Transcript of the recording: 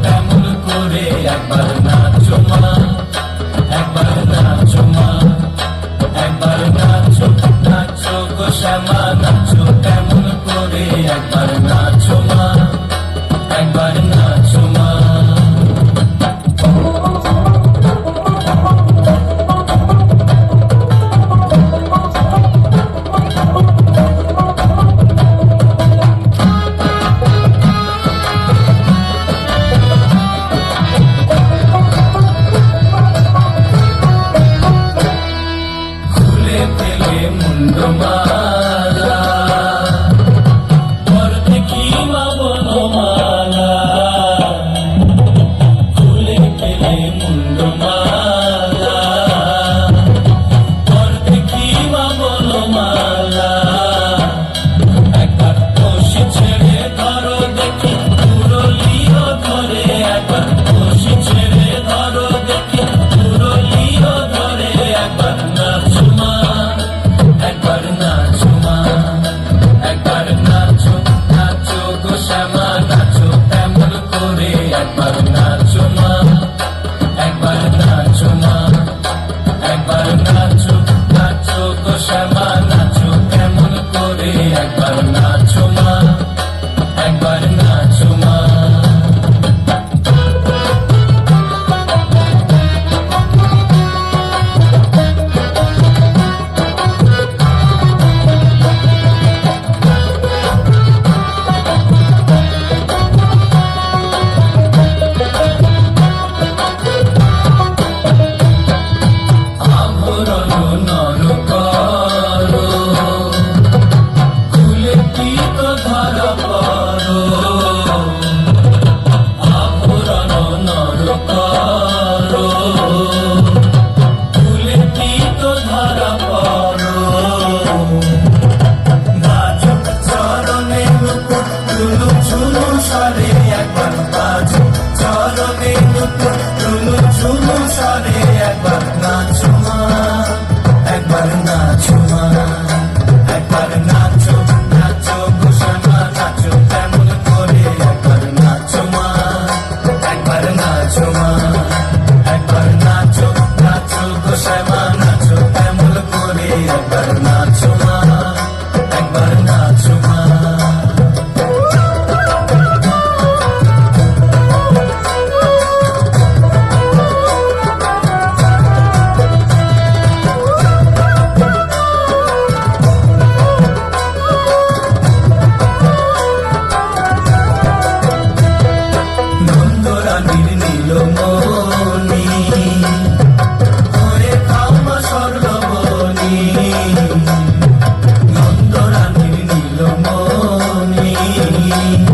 Thank. চুলু চুলু সরে একবার বাজু চলো বেলু চুলু চুলু সরে একবার নাচুমা একবার নাচুমা Thank you.